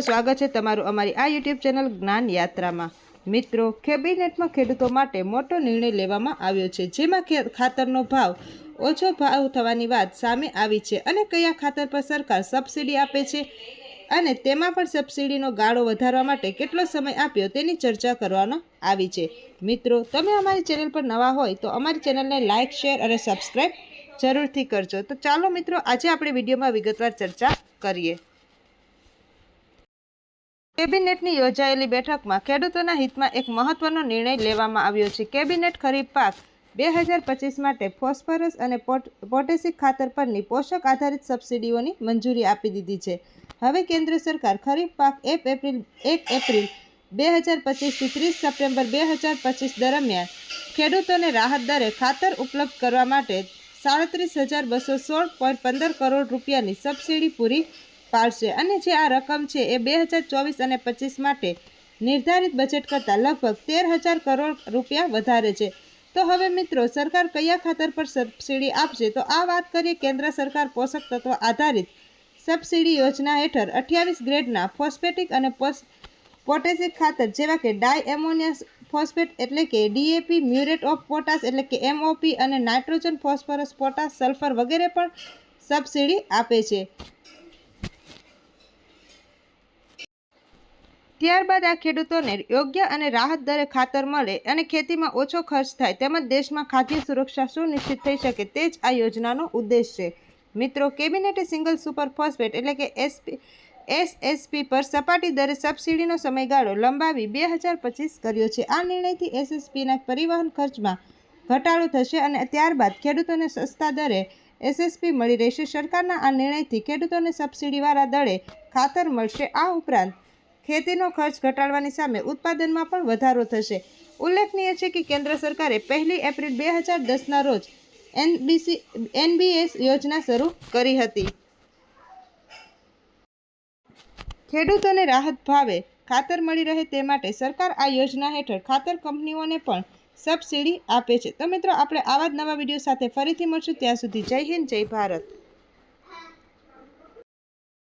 સ્વાગત છે તમારું અમારી આ યુટ્યુબ ચેનલ જ્ઞાન યાત્રામાં. મિત્રો, કેબિનેટમાં ખેડૂતો માટે મોટો નિર્ણય લેવામાં આવ્યો છે, જેમાં ખાતરનો ભાવ ઓછો ભાવ થવાની વાત સામે આવી છે અને કયા ખાતર પર સરકાર સબસિડી આપે છે અને તેમાં પણ સબસિડીનો ગાળો વધારવા માટે કેટલો સમય આપ્યો તેની ચર્ચા કરવાનો આવી છે. મિત્રો, તમે અમારી ચેનલ પર નવા હોય તો અમારી ચેનલને લાઇક શેર અને સબસ્ક્રાઈબ જરૂરથી કરજો. તો ચાલો મિત્રો, આજે આપણે વિડીયોમાં વિગતવાર ચર્ચા કરીએ. કેબિનેટની યોજાયેલી બેઠકમાં ખેડૂતોના હિતમાં એક મહત્વનો નિર્ણય લેવામાં આવ્યો છે. કેબિનેટ ખરીફ પાક બે હજાર પચીસ માટે ફોસ્ફરસ અને પોટ- પોટેશિક ખાતર પરની પોષક આધારિત સબસિડીઓની મંજૂરી આપી દીધી છે. હવે કેન્દ્ર સરકાર ખરીફ પાક એક એપ્રિલ એક એપ્રિલ બે હજાર પચીસથી ત્રીસ સપ્ટેમ્બર બે હજાર પચીસ દરમિયાન ખેડૂતોને રાહત દરે ખાતર ઉપલબ્ધ કરવા માટે સાડત્રીસ હજાર બસો સોળ પોઈન્ટ પંદર કરોડ રૂપિયાની સબસિડી પૂરી પાડશે. અને જે આ રકમ છે એ બે હજાર ચોવીસ અને પચીસ માટે નિર્ધારિત બજેટ કરતાં લગભગ તેર હજાર કરોડ રૂપિયા વધારે છે. તો હવે મિત્રો, સરકાર કયા ખાતર પર સબસિડી આપશે? તો આ વાત કરીએ કેન્દ્ર સરકાર પોષક તત્વ આધારિત સબસિડી યોજના હેઠળ અઠ્યાવીસ ગ્રેડના ફોસ્ફેટિક અને પોટેશિક ખાતર જેવા કે ડાય એમોનિયસ ફોસ્ફેટ એટલે કે ડીએપી મ્યુરેટ ઓફ પોટાશ એટલે કે એમઓપી અને નાઇટ્રોજન ફોસ્ફરસ, પોટાશ, સલ્ફર વગેરે પણ સબસિડી આપે છે. ત્યારબાદ આ ખેડૂતોને યોગ્ય અને રાહત દરે ખાતર મળે અને ખેતીમાં ઓછો ખર્ચ થાય તેમજ દેશમાં ખાદ્ય સુરક્ષા સુનિશ્ચિત થઈ શકે તે જ આ યોજનાનો ઉદ્દેશ છે. મિત્રો, કેબિનેટે સિંગલ સુપર ફોસ્ફેટ એટલે કે એસપી, એસએસપી પર સપાટી દરે સબસિડીનો સમયગાળો લંબાવી બે હજાર પચીસ કર્યો છે. આ નિર્ણયથી એસએસપીના પરિવહન ખર્ચમાં ઘટાડો થશે અને ત્યારબાદ ખેડૂતોને સસ્તા દરે એસએસપી મળી રહેશે. સરકારના આ નિર્ણયથી ખેડૂતોને સબસિડીવાળા દળે ખાતર મળશે. આ ઉપરાંત ખેતીનો ખર્ચ ઘટાડવાની સામે ઉત્પાદનમાં પણ વધારો થશે. ઉલ્લેખનીય છે કે કેન્દ્ર સરકારે પહેલી એપ્રિલ બે હજાર દસના રોજ એનબીસી, એનબીએસ યોજના શરૂ કરી હતી. ખેડૂતોને રાહત ભાવે ખાતર મળી રહે તે માટે સરકાર આ યોજના હેઠળ ખાતર કંપનીઓને પણ સબસિડી આપે છે. તો મિત્રો, આપણે આવા જ નવા વીડિયો સાથે ફરીથી મળશું. ત્યાં સુધી જય હિન્દ, જય ભારત.